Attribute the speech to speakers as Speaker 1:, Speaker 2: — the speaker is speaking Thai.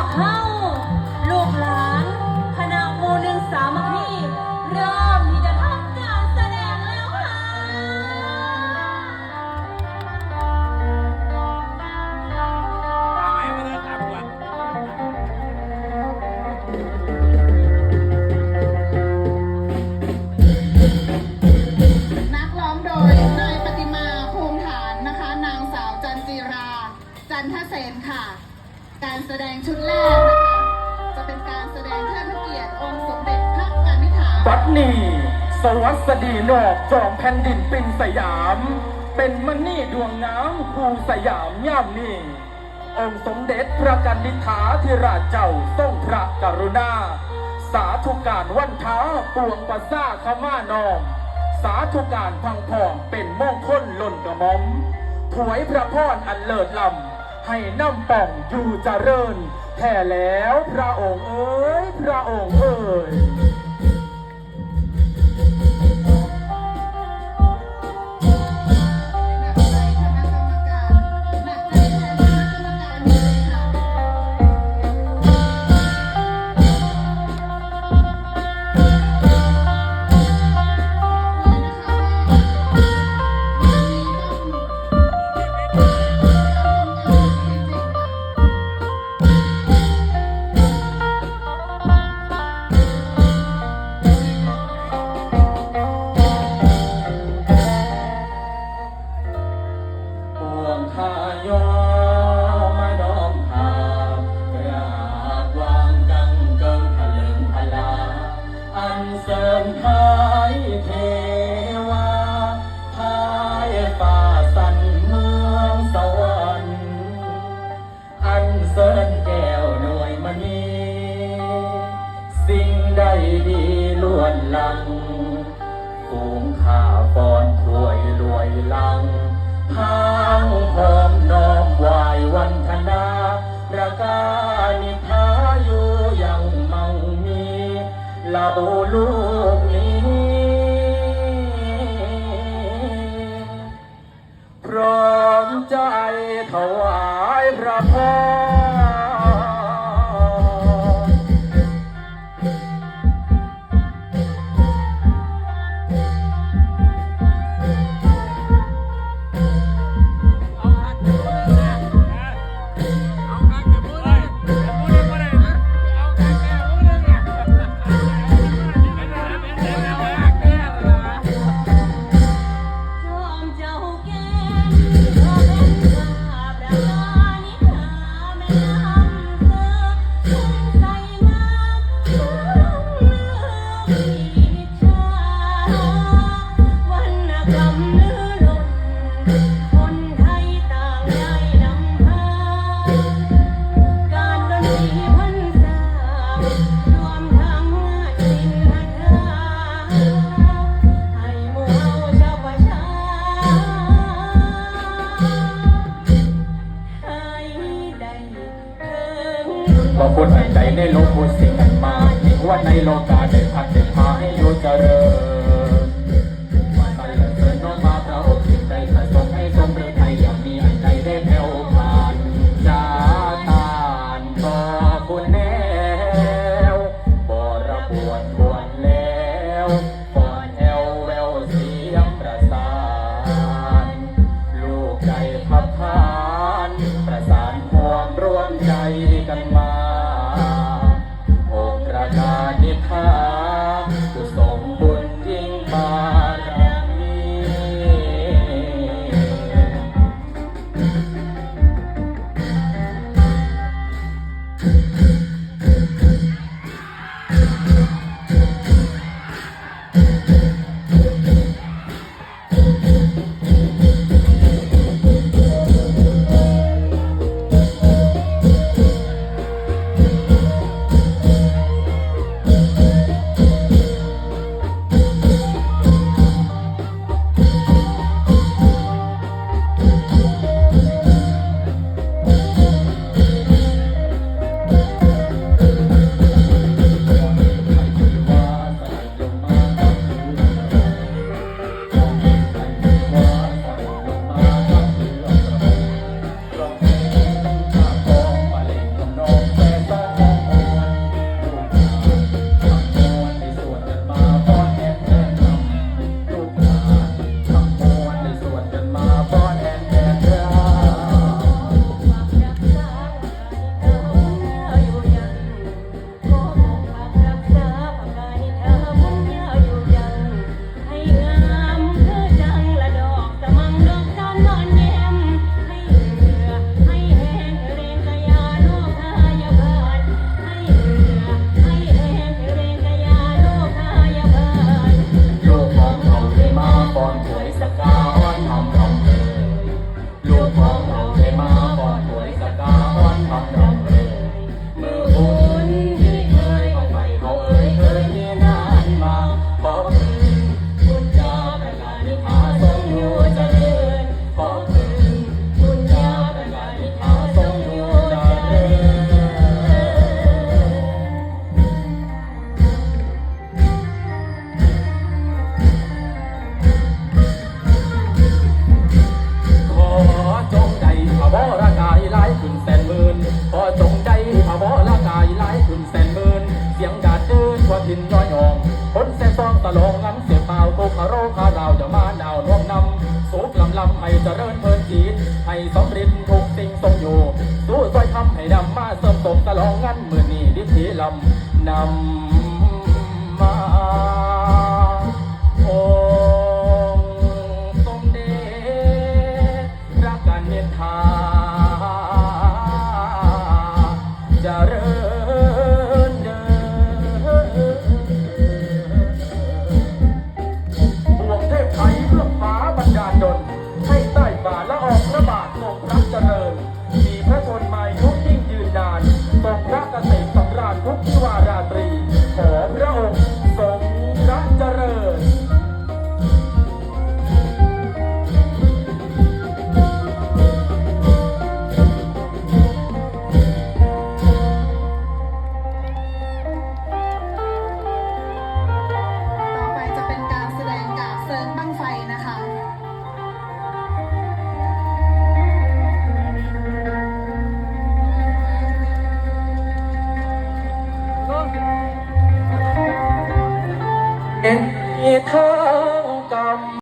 Speaker 1: วกเฮาลูกหลานคณะหมู่หนึ่งสามัคคีเริ่มที่จะทำการแสดงแล้วค่ะ
Speaker 2: ทำไมไม่ได้ถามก่อน
Speaker 3: นักร้องโดยนายปฏิมาภูมิฐานนะคะ นางสาวจันจีรา จันทเสนค่ะ การแสดงชุดแรกนะคะจะเป็นการแสดงเทิดพระเกียรติองค์สมเด็จพระกนิษฐา
Speaker 4: บัดนี้สวัสดีโลกจอมแผ่นดินปินสยาม เป็นมณีดวงน้ำภูสยามย่ามนี้องค์สมเด็จพระกันนิษฐาธิราชเจ้าทรงพระกรุณา สาธุการวันเท้าปวงประซาขมานอม สาธุการพังพองเป็นมงคลล้นกระมอมถวยพระพรอันเลิศลำ ให้น้ำป่องอยู่เจริญแท่แล้วพระองค์เอ้ย พระองค์เอ้ย ข้าฟอนถวยรวยลังทางหอมน้อมไหวายวันธนาประกานิพาอยู่ยังมั่งมีลาลู
Speaker 2: ลูา
Speaker 1: คนให้ใจ
Speaker 4: ในลก ใบอร่างกายหลายขึ้นแสนหมื่นพอจงใจพาบอร่างกายหลายขึ้นแสนหมื่นเสียงดาดดื้นกว่าทินย้อยองคนแสนซองตะลงงั้นเสียเปล่าโกคาโรคาดาวจะมาดาวน้อมนำสูบลำลำให้เจริญเพลินจีตให้สมฤทธิ์ทุกสิ่งทรงอยู่สู้ซอยทำให้ดำมาเสริมสมตะลองงั้นมือนี้ดิถีลำนำมาองสมเด็จพระกันเมตตา call.